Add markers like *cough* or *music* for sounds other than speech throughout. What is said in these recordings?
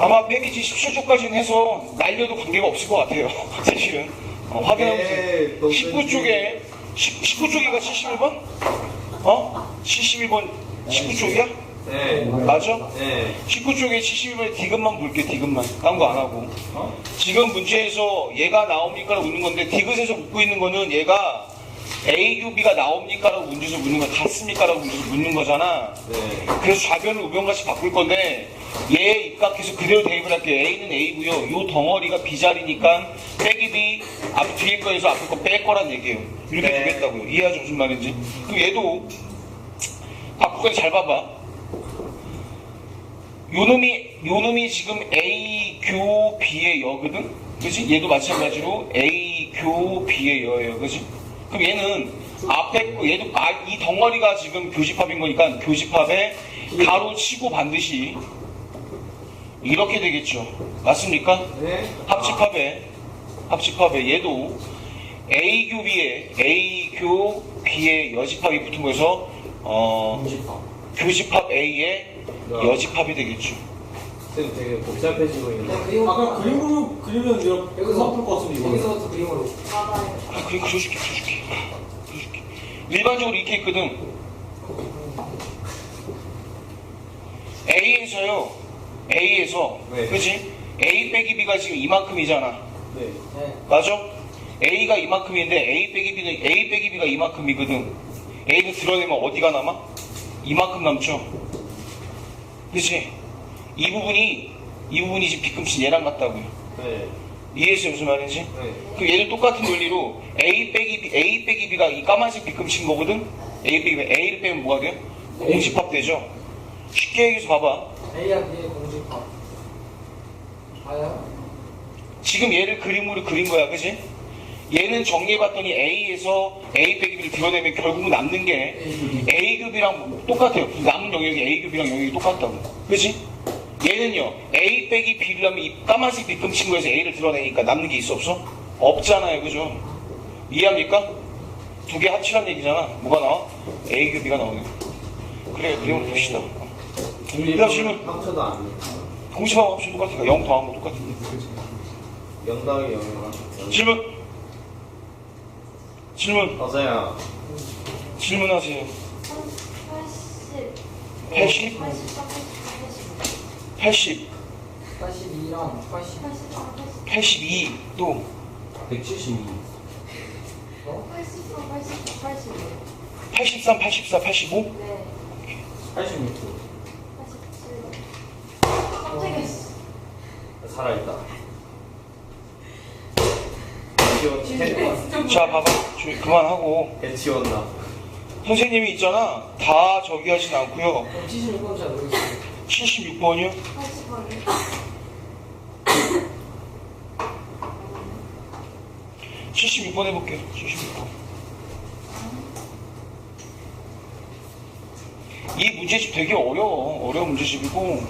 아마 패키지 17쪽까지는 해서 날려도 관계가 없을 것 같아요. *laughs* 사실은. 어, 확인해보세요. 네, 너무 19쪽에, 19쪽이가 71번? 어? 71번 19쪽이야? 네. 맞아? 네. 19쪽에 71번에 디귿만 볼게, 디귿만. 딴 거 안 하고. 지금 문제에서 얘가 나옵니까라고 묻는 건데, 디귿에서 묻고 있는 거는 얘가 AUB가 나옵니까 라고 문제에서 묻는 거 같습니까 라고 문제에서 묻는 거잖아. 네. 그래서 좌변을 우변같이 바꿀 건데 얘 입각해서 그대로 대입을 할게요. A는 A고요. 요 덩어리가 B자리니까 빼기 B 앞 뒤에 거에서 앞에 거 뺄 거란 얘기예요. 이렇게 네. 두겠다고요. 이해하죠 무슨 말인지. 그럼 얘도 건데 잘 봐봐. 요 놈이 요 놈이 지금 A 교 B의 여거든. 그지? 얘도 마찬가지로 A 교 B의 여예요. 그지? 그럼 얘는 앞에 거- 얘도 아, 이 덩어리가 지금 교집합인 거니까 교집합에 가로 치고 반드시 이렇게 되겠죠. 맞습니까? 네. 합집합에 합집합에 얘도 A 교 B에 A 교 B의 여집합이 붙은 거에서 어, 교집합 A의 여집합이 되겠죠. 쌤 되게 복잡해지고 있는데. 아까 그림으로 그리면 이렇게 여기서 풀것 같은데 이거 여기서부터 그림으로. 아, 그래, 그려줄게, 그려줄게. 그려줄게. 일반적으로 이렇게 있거든. A에서요, A에서, 네. 그지? A 빼기 B가 지금 이만큼이잖아. 네. 네. 맞아? A가 이만큼인데 A 빼기 B는, A 빼기 B가 이만큼이거든. A를 드러내면 어디가 남아? 이만큼 남죠? 그치? 이 부분이, 이 부분이 지금 뒤꿈치 얘랑 같다고요. 네. 이해했어요? 무슨 말인지? 네. 그 얘를 똑같은 논리로 A 빼기 B, A 빼기 B가 이 까만색 뒤꿈치인 거거든? A 빼기 B, A를 빼면 뭐가 돼요? 공집합 되죠? 쉽게 얘기해서 봐봐. A와 B의 공식화. 봐요? 지금 얘를 그림으로 그린 거야, 그지? 얘는 정리해봤더니 A에서 A 빼기 B를 드러내면 결국 남는 게 A급이랑 똑같아요. 남은 영역이 A급이랑 영역이 똑같다고. 그지? 얘는요, A 빼기 B를 하면 이 까만색 뒤꿈친 거에서 A를 드러내니까 남는 게 있어, 없어? 없잖아요, 그죠? 이해합니까? 두 개 합치란 얘기잖아. 뭐가 나와? A급이가 나오네. 그래, 그림을 봅시다. 질문. 합쳐도 안 돼. 공식하고 합치 똑같으니까 0 더한 거 똑같아. 영당이 영이랑. 질문. 질문. 어서야. 질문하세요. 80. 80? 80, 80, 80, 82랑 80. 80, 80, 82, 또 172 어? 84, 84, 85. 83, 84, 85? 네. 86 87. 깜짝이야. 씨. 살아있다. 지원, *laughs* 해, 자, 봐봐. 조용히 그만하고. 해 지웠나? 선생님이 있잖아. 다 저기 하진 않고요. 그럼 76번 잘 모르겠어요. 76번이요? 80번이요. 76번 해볼게요. 76번. 이 문제집 되게 어려워. 어려운 문제집이고.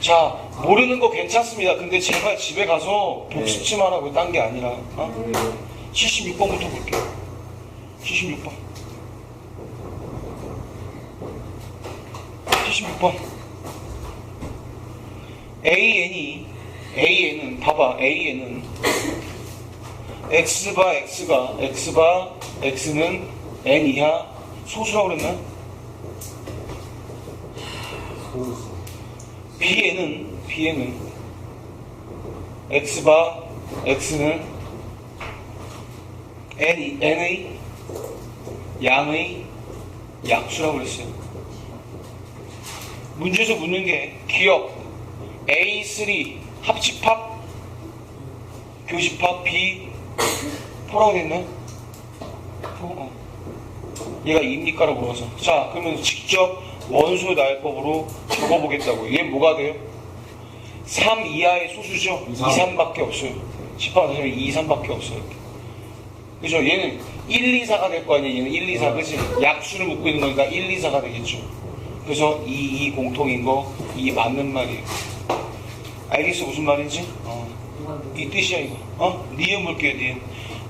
자, 모르는 거 괜찮습니다. 근데 제발 집에 가서 복습지만 하고 딴 게 아니라. 어? 76번부터 볼게요. 76번. 76번. AN이, AN은, 봐봐, AN은, X바 X가, X바 X는 N 이하 소수라고 그랬나? B에는 B에는 X바 X는 N, N의 양의 약수라고 그랬어요. 문제에서 묻는 게 기억 A3 합집합 교집합 B 포라고 됐나? 포, 어. 얘가 입니까라고 물어서 자 그러면 직접 원소 나열법으로 적어보겠다고 얘 뭐가 돼요? 3 이하의 소수죠? 2, 2, 3. 3밖에 없어요 집합 하시면 2, 3밖에 없어요 그죠? 얘는 1, 2, 4가 될 거 아니에요 얘는 1, 2, 4 그지? 약수를 묻고 있는 거니까 1, 2, 4가 되겠죠 그래서 2, 2 공통인 거, 2 맞는 말이에요 알겠어 무슨 말인지? 어. 이 뜻이야 이거. 어? 니은 볼게요 니은.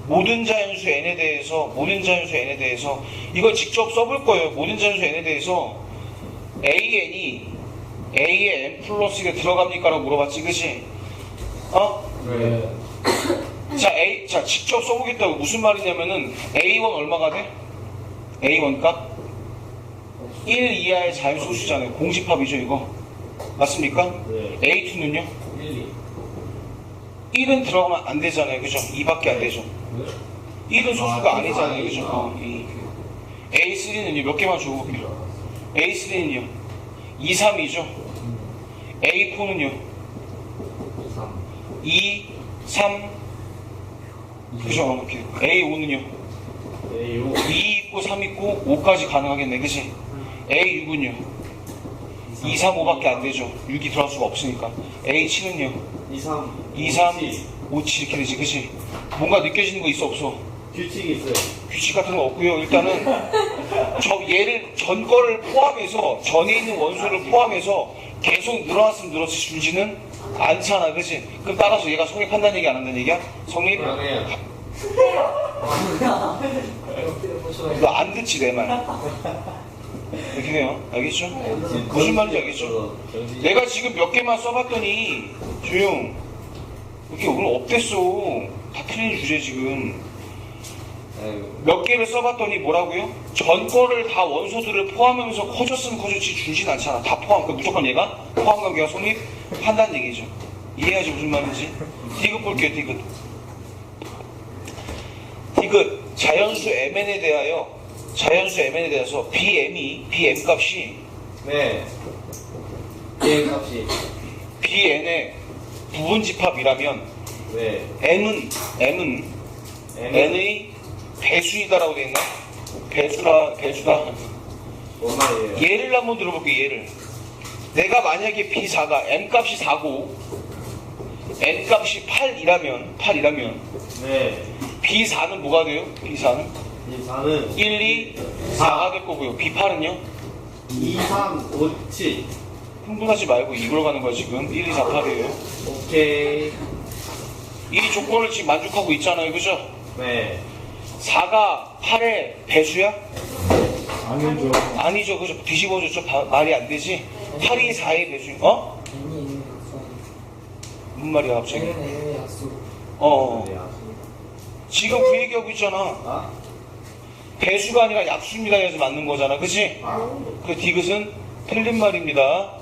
모든 자연수 n에 대해서 모든 자연수 n에 대해서 이걸 직접 써볼 거예요. 모든 자연수 n에 대해서 AN이 A에 N 플러스가 들어갑니까? 라고 물어봤지, 그치? 어? 네. 자, A, 자, 직접 써보겠다고 무슨 말이냐면은 A1 얼마가 돼? A1 값? 1 이하의 자유소수잖아요. 공집합이죠, 이거. 맞습니까? 네. A2는요? 1, 2. 1은 들어가면 안 되잖아요. 그죠? 2밖에 안 되죠. 1은 소수가 아, 니잖아요 그죠? 어, 이. A3는요? 몇 개만 줘볼게요. A3는요? 2, 3이죠? A4는요? 3. 2, 3, 그죠? 이렇게. A5는요? A, 6. 2 있고 3 있고 5까지 가능하겠네. 그치? A6은요? 2, 3, 5밖에 안 되죠. 6이 들어갈 수가 없으니까. A7은요? 2, 3. 2, 3, 7. 5, 7 이렇게 되지. 그치? 뭔가 느껴지는 거 있어 없어? 규칙이 있어요. 규칙 같은 거 없고요. 일단은 *laughs* 저 얘를 전 거를 포함해서 전에 있는 원소를 포함해서 계속 늘어났으면 늘었지 줄지는 않잖아, 그렇지? 그럼 따라서 얘가 성립 한다는 얘기 안 한다는 얘기야? 성립? 그러면 이렇게 보셔야 너안 듣지 내 말. *laughs* 이렇게 돼요. 알겠죠? 무슨 말인지 알겠죠? 내가 지금 몇 개만 써봤더니 조용. 이렇게 오늘 업됐어. 다 틀린 주제 지금. 몇 개를 써봤더니 뭐라고요? 전 거를 다 원소들을 포함하면서 커졌으면 커졌지 줄진 않잖아. 다 포함. 그러니까 무조건 얘가 포함 관계가 성립한다는 얘기죠. 이해하지 무슨 말인지? 디귿 볼게요, 디귿. 디귿. 자연수 mn에 대하여 자연수 mn에 대해서 bm이 bm 값이 네. A 값이. bn의 부분집합이라면 네. m은 m은 N은 n의 배수이다라고 돼 있나? 배수라 배수다. 뭔 말이에요? 예를 한번 들어볼게요, 예를. 내가 만약에 B4가 M값이 4고, N값이 8이라면, 8이라면, 네. B4는 뭐가 돼요? B4는? 이 4는 1, 2, 4가 될 거고요. B8은요? 2, 3, 5, 7. 흥분하지 말고 이걸 가는 거야, 지금. 1, 2, 4, 8이에요. 오케이. 이 조건을 지금 만족하고 있잖아요, 그죠? 네. 4가 8의 배수야? 아니죠. 아니죠, 그죠? 뒤집어줬죠? 바- 말이 안 되지? 8이 4의 배수, 어? 무슨 말이야, 갑자기? 어, 네, 아. 지금 그 얘기하고 있잖아. 아? 배수가 아니라 약수입니다 해서 맞는 거잖아 그치? 아. 그 디귿은 틀린 말입니다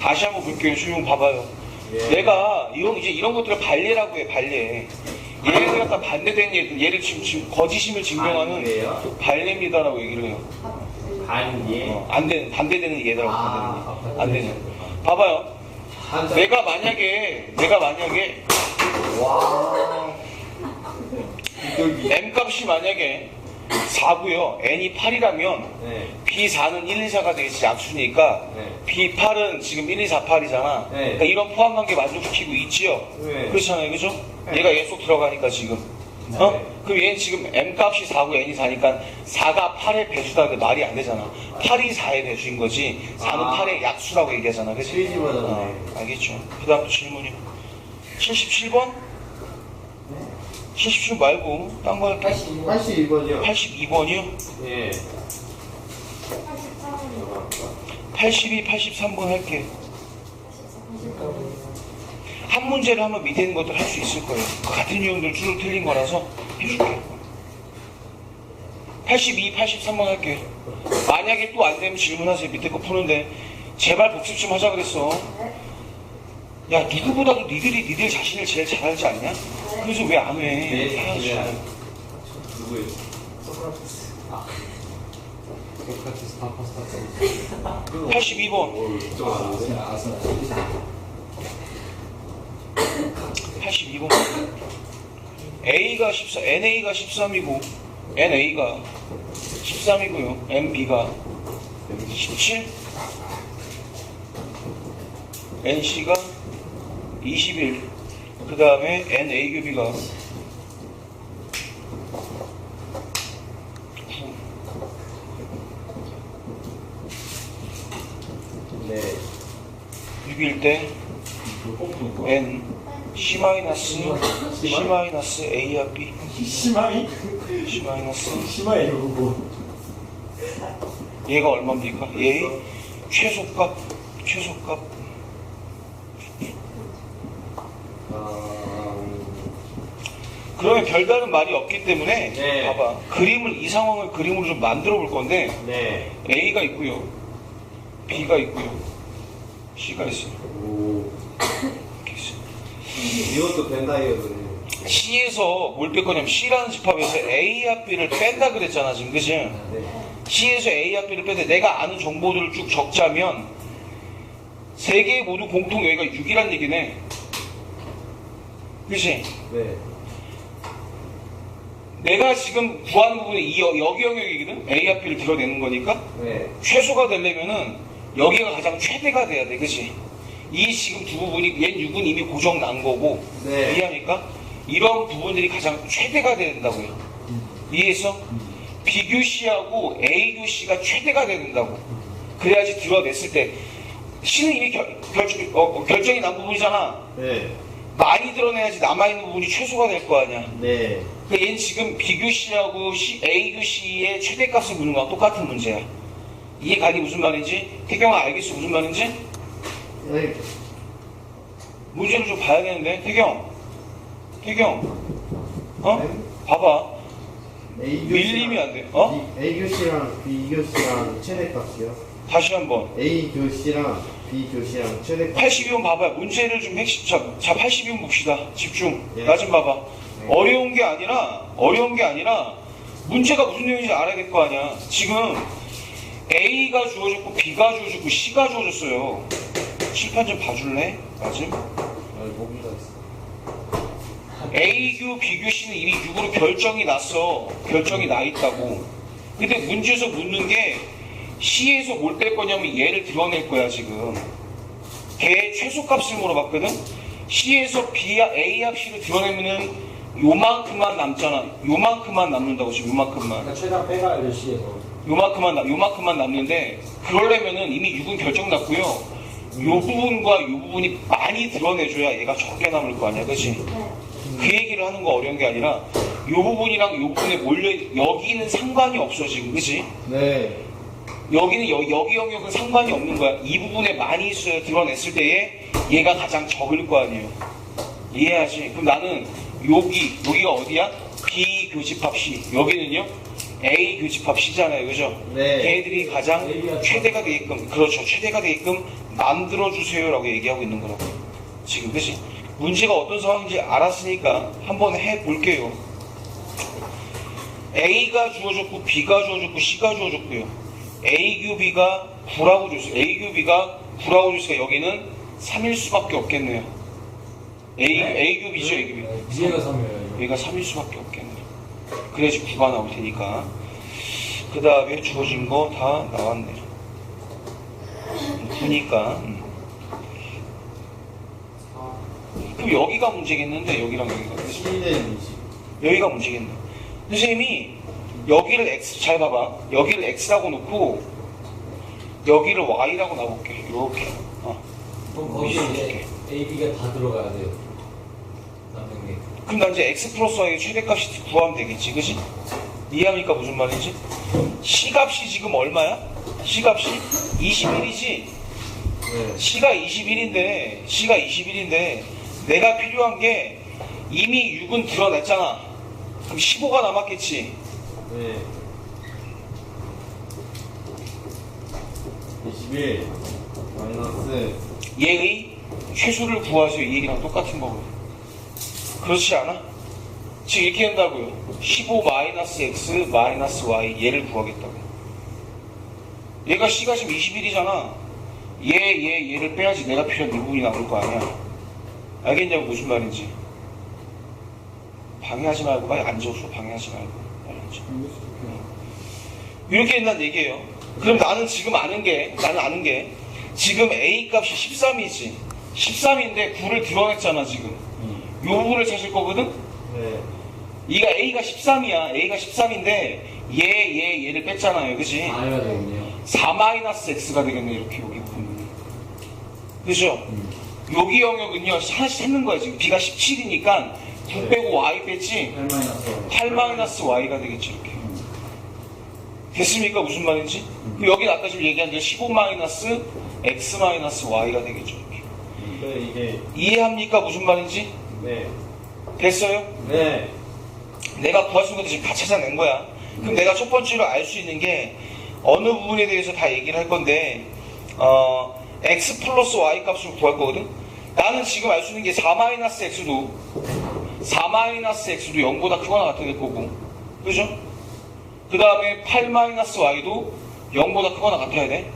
다시 한번 볼게요 조용 봐봐요 예. 내가 이런 이제 이런 것들을 발례라고 해 발례 얘를 갖다 반대된 얘 얘를 지금, 지금 거짓임을 증명하는 반대요? 발례입니다라고 얘기를 해요 반예. 어, 안 되는 반대되는 얘라고 아, 반대되는 얘. 안 되는 봐봐요. 내가 만약에 내가 만약에 와. m 값이 만약에 4고요 n이 8이라면 네. B4는 1, 2, 4가 되겠지 약수니까 네. B8은 지금 1, 2, 4, 8이잖아 네. 그러니까 이런 포함 관계 만족시키고 있지요 네. 그렇잖아요 그죠? 네. 얘가 얘속 들어가니까 지금 네. 어? 그럼 얘는 지금 M값이 4고 N이 4니까 4가 8의 배수다 그 말이 안 되잖아 8이 4의 배수인 거지 4는 아. 8의 약수라고 얘기하잖아 그치? 어, 알겠죠 그 다음 또 질문이요 77번? 77번 말고 딴 82번 82번이요. 82번이요? 예. 84번 82, 83번 할게. 한 문제를 하면 밑에 있는 것들 할 수 있을 거예요. 그 같은 유형들 쭉 틀린 거라서 해줄게. 82, 83번 할게. 만약에 또 안 되면 질문하세요. 밑에 거 푸는데. 제발 복습 좀 하자 그랬어. 야, 누구보다도 니들이 니들 자신을 제일 잘 알지 않냐? 그래서 왜 안 해? 네, 해야지. 네. 누구예요? 소크라테스 소크라테스 다 파스타. 82번. 뭘좀 아는데? 아서 82번. A가 14, NA가 13이고, NA가 13이고요. MB가 17, NC가 21, 그 다음에 NA교비가 9. 네. 6일 때 N C 마이너스 C 마이너스 A와 B 심하이? C 마이너스 심하이 이거 뭐. 얘가 얼마입니까? 얘 최소값, 최소값. 그러면 별다른 말이 없기 때문에 네. 봐봐. 그림을 이 상황을 그림으로 좀 만들어 볼 건데 네. A가 있고요. B가 있고요. C가 있어요. 오. 이렇게 있어요. 이것도 된다 이거는. C에서 뭘 뺄 거냐면 C라는 집합에서 A와 B를 뺀다 그랬잖아 지금 그지? 네. C에서 A와 B를 빼는데 내가 아는 정보들을 쭉 적자면 세 개 모두 공통 여기가 6이란 얘기네. 그치? 네. 내가 지금 구하는 부분이 이 여- 여기 영역이거든? A와 B를 드러내는 거니까 네. 최소가 되려면은 여기가 가장 최대가 돼야 돼, 그치? 이 지금 두 부분이, 얘 6은 이미 고정 난 거고, 네. 이해합니까? 이런 부분들이 가장 최대가 된다고요. 이해했어? B교시하고 A교시가 최대가 된다고. 그래야지 드러냈을 때, C는 이미 결, 결, 어, 결정이 난 부분이잖아. 네. 많이 드러내야지 남아있는 부분이 최소가 될 거 아니야. 네. 그 얘는 지금 B교시하고 A교시의 최대값을 묻는 거랑 똑같은 문제야. 이해가니 무슨 말인지? 태경아 알겠어 무슨 말인지? 네. 문제를 좀 봐야겠는데 태경 태경 어? 네. 봐봐 A 밀림이 안 돼. 어? A 교시랑 B 교시랑 최대값이요. 다시 한번 A 교시랑 B 교시랑 최대값. 82번 봐봐요 문제를 좀 핵심 자, 자 82번 봅시다 집중 예. 나좀 봐봐 네. 어려운 게 아니라 어려운 게 아니라 문제가 무슨 내용인지 알아야 될 거 아니야 지금 A가 주어졌고 B가 주어졌고 C가 주어졌어요 칠판 좀 봐줄래? 맞음? A규, B규, C는 이미 6으로 결정이 났어. 결정이 나 있다고. 근데 문제에서 묻는 게 C에서 뭘 뺄 거냐면 얘를 드러낼 거야, 지금. 걔의 최소값을 물어봤거든? C에서 B와 A와 C를 드러내면은 요만큼만 남잖아. 요만큼만 남는다고, 지금 요만큼만. 그러니까 최대한 빼가야 돼 C에서. 요만큼만, 남- 요만큼만 남는데, 그러려면은 이미 6은 결정 났고요. 요 부분과 요 부분이 많이 드러내줘야 얘가 적게 남을 거 아니야, 그치? 네. 그 얘기를 하는 거 어려운 게 아니라 요 부분이랑 요 부분에 몰려 여기는 상관이 없어 지금 그지? 네. 여기는 여, 여기 영역은 상관이 없는 거야 이 부분에 많이 있어야 드러냈을 때에 얘가 가장 적을 거 아니에요 이해하지? 그럼 나는 여기 여기가 어디야? B 교집합 C 여기는요? A 교집합 C잖아요 그죠? 네. 걔들이 가장 최대가 되게끔 그렇죠 최대가 되게끔 만들어주세요 라고 얘기하고 있는 거라고 지금 그지? 문제가 어떤 상황인지 알았으니까 한번 해볼게요. A가 주어졌고 B가 주어졌고 C가 주어졌고요. A 규 B가 9라고 줬어요. A 규 B가 9라고 줬으니까 여기는 3일 수밖에 없겠네요. A, A 규 B죠, A 규 B. 이해가 3이에요. 여기가 3일 수밖에 없겠네요. 그래야지 9가 나올 테니까. 그 다음에 주어진 거 다 나왔네요. 9니까. 음. 그럼 여기가 문제겠는데, 여기랑 여기가. 그치? C는 20. 여기가 문제겠네. 선생님이 여기를 X, 잘 봐봐. 여기를 X라고 놓고, 여기를 Y라고 놔볼게. 이렇게. 어. 그럼 거기에 이제 A, B가 다 들어가야 돼요. 그럼 나 이제 X 플러스 Y의 최대값이 구하면 되겠지. 그지? 이해합니까? 무슨 말인지? C값이 지금 얼마야? C값이 21이지? 네. C가 21인데, C가 21인데, 내가 필요한 게 이미 6은 드러냈잖아. 그럼 15가 남았겠지. 네. 21 마이너스 얘의 최소를 구하세요. 이 얘기랑 똑같은 거고요. 그렇지 않아? 지금 이렇게 한다고요. 15 마이너스 x 마이너스 y 얘를 구하겠다고. 얘가 C가 지금 21이잖아. 얘, 얘, 얘를 빼야지 내가 필요한 이 부분이 나올 거 아니야. 알겠냐고 무슨 말인지. 방해하지 말고 빨리 앉아서 방해하지 말고 빨리 앉아. 이렇게 된다는 얘기예요. 그럼 나는 지금 아는 게, 나는 아는 게, 지금 A 값이 13이지. 13인데 9를 드러냈잖아, 지금. 요 부분을 찾을 거거든? 네. 이가 A가 13이야. A가 13인데, 얘, 얘, 얘를 뺐잖아요. 그지? 다 해야 되겠네요. 4-x가 되겠네, 이렇게, 여기 부분은. 그죠? 여기 영역은요, 하나씩 찾는 거야, 지금. B가 17이니까, 9 빼고 Y 뺐지? 8 마이너스 8-y가 되겠지, 이렇게. 됐습니까? 무슨 말인지? 그럼 여기는 아까 지금 얘기한 대로 15 마이너스 x 마이너스 y가 되겠죠. 이렇게. 네, 이게 이해합니까? 무슨 말인지? 네. 됐어요? 네. 내가 구할 수 있는 것도 지금 다 찾아낸 거야. 그럼 내가 첫 번째로 알 수 있는 게 어느 부분에 대해서 다 얘기를 할 건데, 어, x 플러스 y 값을 구할 거거든? 나는 지금 알 수 있는 게 4 마이너스 x도, 4 마이너스 x도 0보다 크거나 같아야 될 거고. 그죠? 그 다음에 8 마이너스 y도 0보다 크거나 같아야 돼.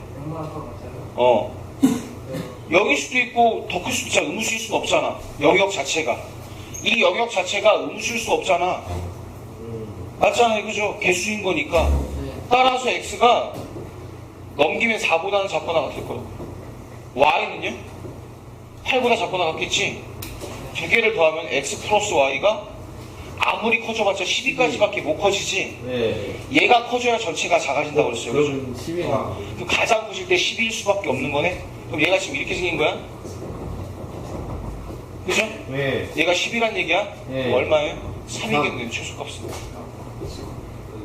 어. 네. 0일 수도 있고 더 클 수도 있잖아. 음수일 수는 없잖아. 영역 자체가. 이 영역 자체가 음수일 수 없잖아. 음. 맞잖아요. 그죠? 개수인 거니까. 네. 따라서 x가 넘기면 4보다는 작거나 같을 거고. y는요? 8보다 작거나 같겠지? 두 개를 더하면 x 플러스 y가 아무리 커져봤자 12까지밖에 못 커지지. 네. 얘가 커져야 전체가 작아진다고 그랬어요. 그죠? 그럼 10이가 그 가장 크실 때 12일 수밖에 없는 거네? 그럼 얘가 지금 이렇게 생긴 거야? 그죠? 네. 얘가 10이란 얘기야? 네. 그럼 얼마예요? 3이겠네요, 최소값은.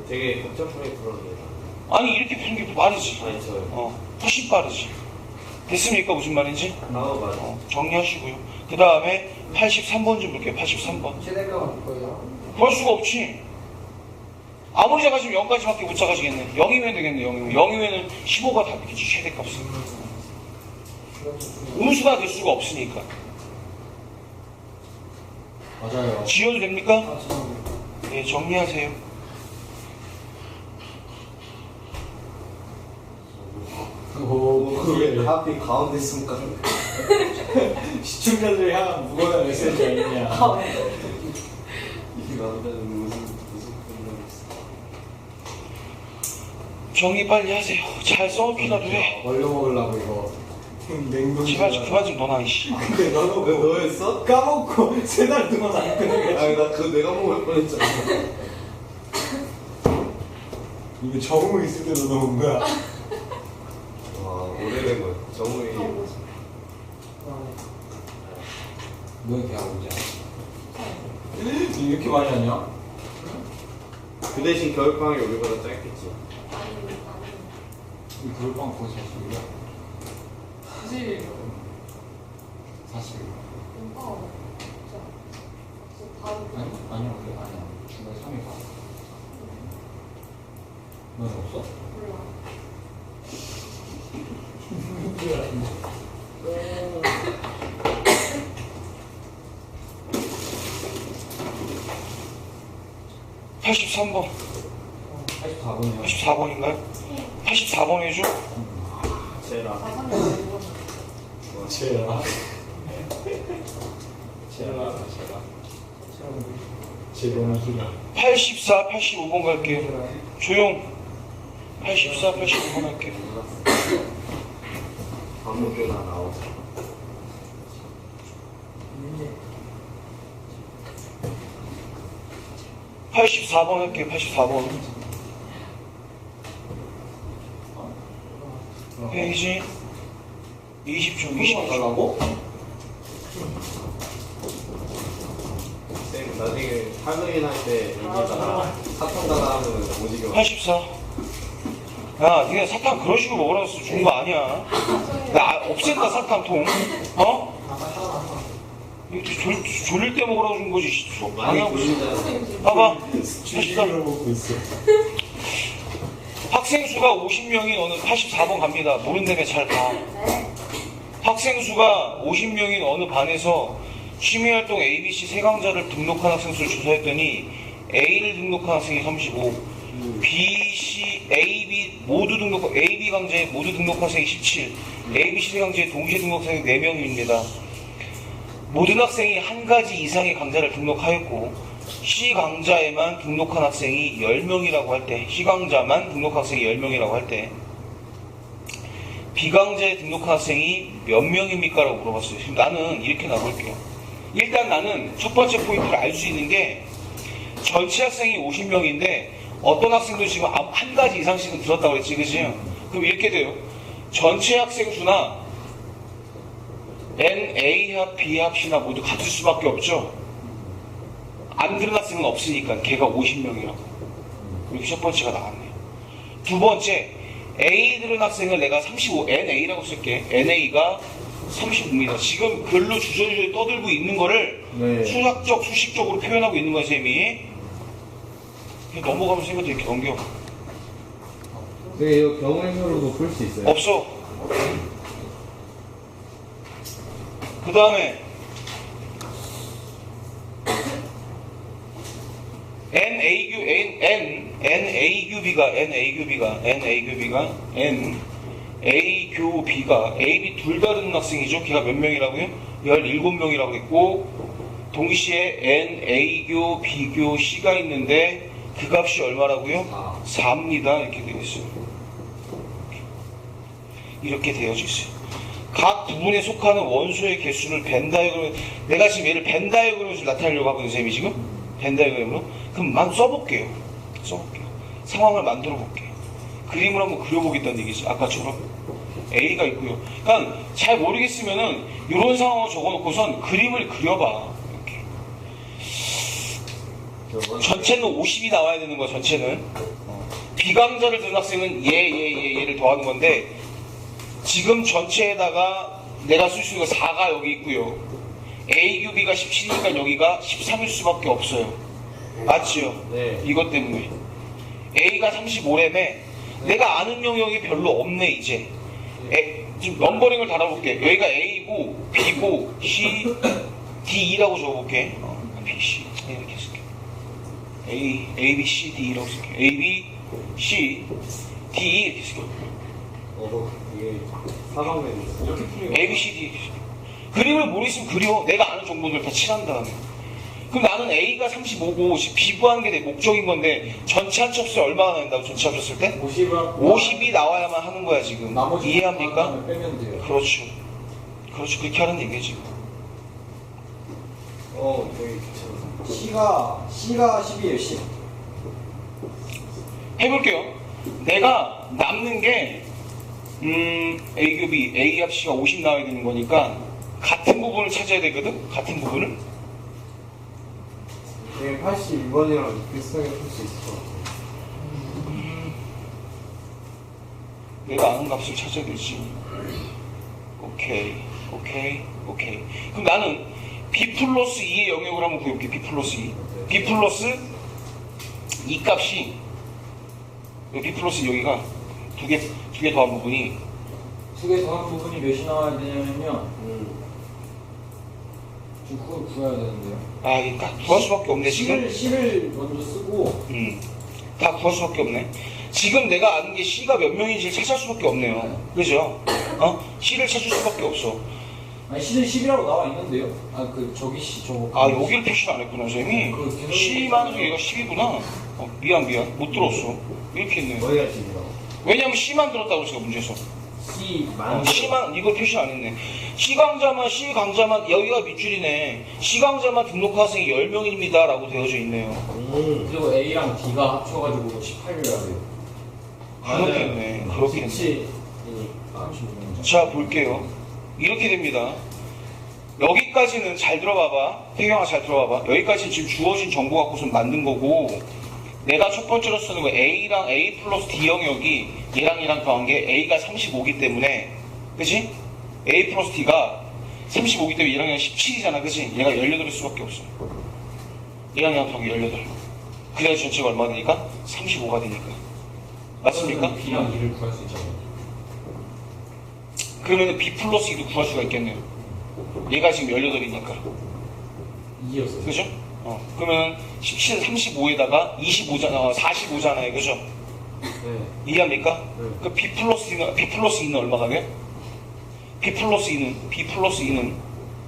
되게 복잡하게 풀었네요. 아니, 이렇게 푸는 게 빠르지. 아니 저요. 어, 훨씬 빠르지. 됐습니까? 무슨 말인지? 다음 맞아. 어, 정리하시고요. 그 다음에 83번 좀 볼게요, 83번. 최대값은 뭐예요? 그럴 수가 없지. 아무리 작아지면 0까지밖에 못 작아지겠네. 0이면 되겠네, 0이면. 0이면 15가 답이겠지, 최대값은. 음수가 될 수가 없으니까. 맞아요. 지어도 됩니까? 아. 예, 정리하세요. 오, 그게 하필 가운데 숨가. 시청자들이 향한 무거운 메시지가 있냐. 이 남자는 무슨 무슨 분이었어. 정리 빨리 하세요. 잘 써놓기라도 해. 얼려 먹으려고 이거. 냉동실. 제발 좀 그만 좀 넣어놔, 이씨. 근데 너는 왜 너였어? 까먹고 *laughs* 세 달 동안 안 끊어. 아니 나 그거 내가 먹을 뻔했잖아. 이거 적응을 있을 때도 넣은 거야. *laughs* 너 이렇게 하고 있냐? 이렇게 많이 하냐? 그 대신 겨울방학이 우리보다 짧겠지. 이 겨울방 그거 사실이야? 사실 사실. 오빠 진짜 아니 다음 아니야 그래 아니야 나 3일 가. 넌 없어? 몰라. 83번. 84번이요. 84번인가요? 84번이죠? 제라. 제라. 제라. 제라. 제로나 기가. 84, 85번 갈게요. 조용. 84, 85번 갈게요. 아무데나 나오죠. 84번 할게요, 84번. 페이지 20초, 20초. 달라고? 쌤 나중에 할로윈 할때 사탕 달아 하면 오지게 84. 야, 니네 사탕 그런 식으로 먹으라고 해서 준 거 아니야. 나 없앴다, 사탕 통. 어? 졸, 졸릴 때 먹으라고 준 거지. 방해하고 있어. 봐봐. 먹고 있어. 학생 수가 50명인 어느 84번 갑니다. 모른다며 잘 봐. 학생 수가 50명인 어느 반에서 취미활동 ABC 세 강좌를 등록한 학생 수를 조사했더니 A를 등록한 학생이 35, B, C, A, B 모두 등록 A, B 강좌에 모두 등록한 학생이 17, A, B, C 세 강좌에 동시에 등록한 학생이 4명입니다. 모든 학생이 한 가지 이상의 강좌를 등록하였고 C 강좌에만 등록한 학생이 10명이라고 할 때, C 강좌만 등록한 학생이 10명이라고 할 때, B 강좌에 등록한 학생이 몇 명입니까? 라고 물어봤어요. 지금 나는 이렇게 나볼게요. 일단 나는 첫 번째 포인트를 알 수 있는 게 전체 학생이 50명인데 어떤 학생도 지금 아- 한 가지 이상씩은 들었다고 그랬지, 그지? 그럼 이렇게 돼요. 전체 학생 수나 N, A 합, B 합, C나 모두 같을 수밖에 없죠. 안 들은 학생은 없으니까 걔가 50명이라고. 이렇게 첫 번째가 나왔네요. 두 번째, A 들은 학생을 내가 35, NA라고 쓸게. NA가 35입니다. 지금 글로 주저주저 떠들고 있는 거를 네. 수학적, 수식적으로 표현하고 있는 거야, 쌤이. 넘어가면서 이것도 이렇게 넘겨. 네, 이거 경우행으로도 풀수 있어요. 없어. 그 다음에 N A 큐 N N N A 큐 B가 N A 큐 B가 N A 큐 B가 N A 큐 B가 A, B 둘 다른 학생이죠. 걔가 몇 명이라고요? 17명이라고 했고 동시에 N A 큐 B 큐 C가 있는데 그 값이 얼마라고요? 아. 4입니다. 이렇게 되어 있어요. 이렇게 되어져 있어요. 각 부분에 속하는 원소의 개수를 벤 다이어그램 내가 지금 얘를 벤 다이어그램으로 나타내려고 하거든요, 쌤이 지금 벤 다이어그램으로 그럼 만 써볼게요. 써볼게요. 상황을 만들어 볼게요. 그림을 한번 그려보겠다는 얘기지. 아까처럼 A가 있고요. 그러니까 잘 모르겠으면은 이런 상황을 적어놓고선 그림을 그려봐. 이렇게. 전체는 50이 나와야 되는 거야, 전체는. 어. 비강자를 든 학생은 얘, 얘, 얘, 얘를 더하는 건데, 지금 전체에다가 내가 쓸수 있는 거 4가 여기 있고요. A, U, B가 17이니까 여기가 13일 수밖에 없어요. 맞지요? 네. 이것 때문에. A가 35래매. 내가 아는 영역이 별로 없네, 이제. 에, 지금 넘버링을 달아볼게. 여기가 A고, B고, C, D라고 적어볼게. 어, B, C. 이렇게 쓸게. A, A, B, C, D라고 쓸게. A, B, C, D 이렇게 쓸게. 어, 이게 사방면 이렇게 풀리고 A, B, C, D 이렇게 쓸게. 그림을 모르겠으면 그려. 내가 아는 정보들 다 칠한 다음에. 그럼 나는 A가 35고 B 구하는 게 내 목적인 건데 전체 합쳤을 때 얼마나 나온다고 전체 합쳤을 때? 50을 50이 나와야만 하는 거야 지금. 이해합니까? 그렇죠. 그렇죠. 그렇게 하는 얘기지. 어, 저기 괜찮아. C가 C가 10이에요. 10. 해볼게요. 내가 남는 게, 음, A 겹이, A 합 C가 50 나와야 되는 거니까, 같은 부분을 찾아야 되거든? 같은 부분을? 이게 82번이랑 비슷하게 풀 수 있을 것 같아요. 내가 아는 값을 찾아야 되지. 오케이, 오케이, 오케이. 그럼 나는 B 플러스 2의 영역을 한번 구해볼게. B 플러스 2. B 플러스 2 값이, B 플러스 여기가 두 개, 두 개 더한 부분이 두 개 더한 부분이 몇이 나와야 되냐면요. 음. 지금 그걸 구해야 되는데요. 아, 이게 딱 구할 수밖에 없네, 지금. C를 C를 먼저 쓰고 음, 다 구할 수밖에 없네. 지금 내가 아는 게 C가 몇 명인지 찾을 수밖에 없네요. 그죠? 어? C를 찾을 수밖에 없어. 아니 C는 10이라고 나와 있는데요. 아 그 저기 C 저거. 아, 여기를 표시를 안 했구나, 선생님이. 그 계속- C만 해서 얘가 10이구나. 어, 미안, 미안. 못 들었어. 이렇게 했네. 거의 하십니다. 왜냐면 C만 들었다고 제가 문제에서. C 어, 만 C만, 이걸 표시 안 했네. C 강자만, C 강자만, 여기가 밑줄이네. C 강자만 등록 학생이 10명입니다. 라고 되어져 있네요. 음. 그리고 A랑 D가 합쳐가지고 18이라 돼요. 그렇겠네. 그렇겠네. 17이니까. 36년. 자 볼게요 이렇게 됩니다 여기까지는 잘 들어봐봐 태경아 잘 들어봐봐 여기까지는 지금 주어진 정보 갖고서 만든 거고 내가 첫 번째로 쓰는 거 A랑 A 플러스 D 영역이 얘랑 얘랑 더한 게 A가 35기 때문에 그치? A 플러스 D가 35기 때문에 얘랑 얘랑 17이잖아 그치? 얘가 18일 수밖에 없어 얘랑 얘랑 더하기 18 그래야 전체가 얼마 되니까? 35가 되니까 맞습니까? B랑 E를 구할 수 있잖아요. 그러면 B 플러스 2도 구할 수가 있겠네요. 얘가 지금 18이니까. 2였어요. 그죠? 어, 그러면 17, 35에다가 25잖아, 어, 45잖아요. 그죠? 네. 이해합니까? 네. 그 B 플러스 2는, B 플러스 2는 얼마가 돼요? B 플러스 2는, B 플러스 2는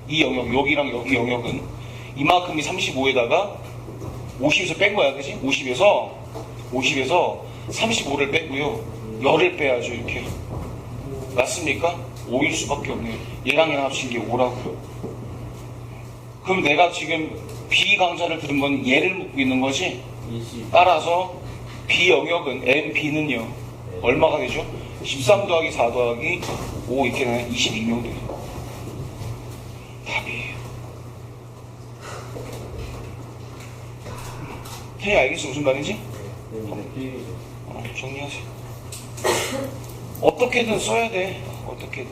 이 영역, 여기랑 여기 영역은 이만큼이 35에다가 50에서 뺀 거야. 그지? 50에서, 50에서 35를 빼고요. 열을 빼야죠. 이렇게. 맞습니까? 5일 수밖에 없네요. 얘랑 얘랑 합친 게 5라고요. 그럼 내가 지금 B 강좌를 들은 건 얘를 묻고 있는? 20. 따라서 B 영역은 MB는요 얼마가 되죠? 13 더하기 4 더하기 5 이렇게 되면 22명 돼요. 답이에요. 태희 알겠어 무슨 말인지? 네, 네. 어, 정리하세요. 어떻게든 써야 돼. 어떻게든.